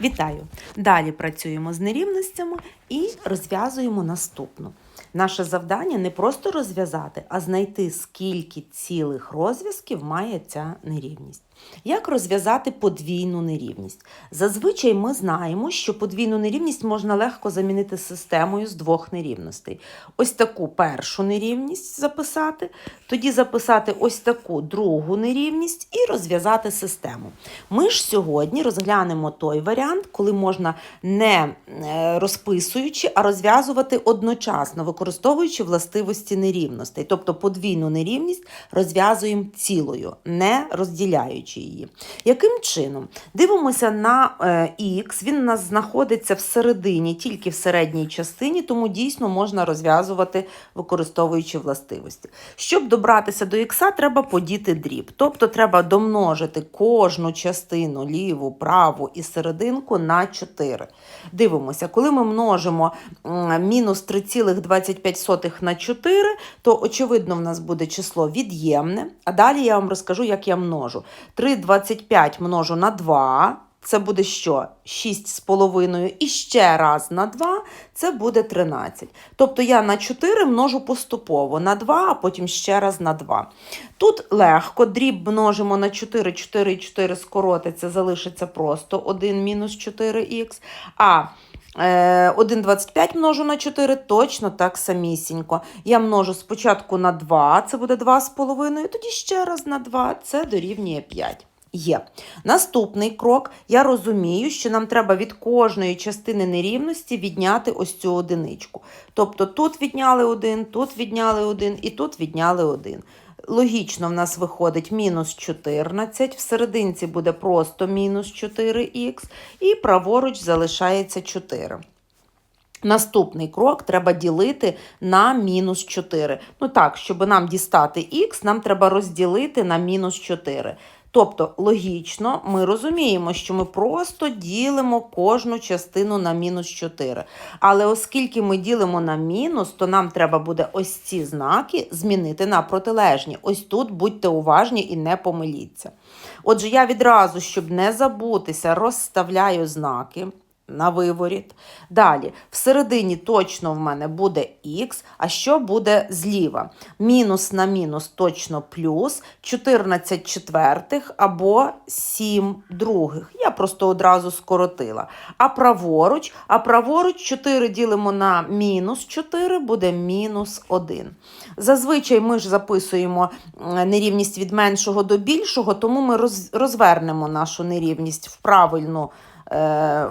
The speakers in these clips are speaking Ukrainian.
Вітаю! Далі працюємо з нерівностями і розв'язуємо наступну. Наше завдання не просто розв'язати, а знайти, скільки цілих розв'язків має ця нерівність. Як розв'язати подвійну нерівність? Зазвичай ми знаємо, що подвійну нерівність можна легко замінити системою з двох нерівностей. Ось таку першу нерівність записати, тоді записати ось таку другу нерівність і розв'язати систему. Ми ж сьогодні розглянемо той варіант, коли можна не е, розписуючи, а розв'язувати одночасно, використовуючи властивості нерівностей. Тобто подвійну нерівність розв'язуємо цілою, не розділяючи її. Яким чином? Дивимося на е, х, він у нас знаходиться всередині, тільки в середній частині, тому дійсно можна розв'язувати, використовуючи властивості. Щоб добратися до х, треба подіти дріб. Тобто треба домножити кожну частину ліву, праву і серединку на 4. Дивимося, коли ми множимо мінус 3,25 на 4, то очевидно в нас буде число від'ємне. А далі я вам розкажу, як я множу. 3,25 множу на 2. Це буде що? 6,5 і ще раз на 2 це буде 13. Тобто я на 4 множу поступово на 2, а потім ще раз на 2. Тут легко, дріб множимо на 4, 4 і 4 скоротиться, залишиться просто 1 мінус 4х. А 1,25 множу на 4, точно так самісінько. Я множу спочатку на 2, це буде 2,5, тоді ще раз на 2, це дорівнює 5. Є. Наступний крок. Я розумію, що нам треба від кожної частини нерівності відняти ось цю одиничку. Тобто тут відняли один, тут відняли один і тут відняли один. Логічно в нас виходить мінус 14, в буде просто мінус 4х, і праворуч залишається 4. Наступний крок треба ділити на мінус 4. Ну так, щоб нам дістати х, нам треба розділити на мінус 4. Тобто, логічно, ми розуміємо, що ми просто ділимо кожну частину на мінус 4. Але оскільки ми ділимо на мінус, то нам треба буде ось ці знаки змінити на протилежні. Ось тут будьте уважні і не помиліться. Отже, я відразу, щоб не забутися, розставляю знаки. На виворіт. Далі, всередині точно в мене буде х, а що буде зліва? Мінус на мінус точно плюс 14 четвертих або 7 других. Я просто одразу скоротила. А праворуч, а праворуч 4 ділимо на мінус 4, буде мінус 1. Зазвичай ми ж записуємо нерівність від меншого до більшого, тому ми розвернемо нашу нерівність в правильну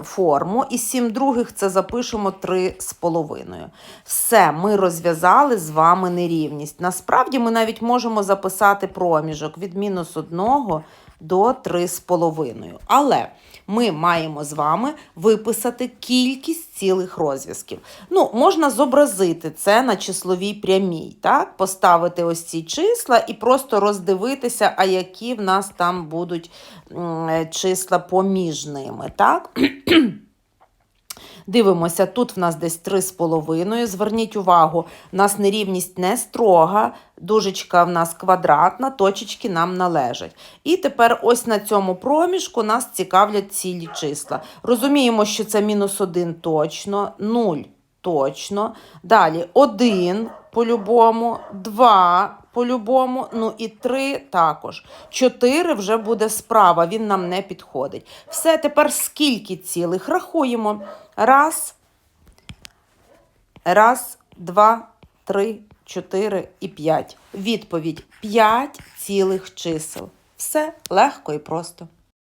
форму, і 7 других це запишемо 3 з половиною. Все, ми розв'язали з вами нерівність. Насправді ми навіть можемо записати проміжок від мінус 1 до 3 з половиною. Але ми маємо з вами виписати кількість цілих розв'язків. Ну, можна зобразити це на числовій прямій, так? Поставити ось ці числа і просто роздивитися, а які в нас там будуть е, числа поміж ними, так? Дивимося, тут в нас десь 3,5. Зверніть увагу, у нас нерівність не строга, дужечка в нас квадратна, точечки нам належать. І тепер ось на цьому проміжку нас цікавлять цілі числа. Розуміємо, що це мінус 1 точно, 0 точно. Далі 1 по-любому, 2 по-любому, ну і 3 також. 4 вже буде справа, він нам не підходить. Все, тепер скільки цілих? Рахуємо. Раз, раз, два, три, чотири і п'ять. Відповідь 5 цілих чисел. Все легко і просто.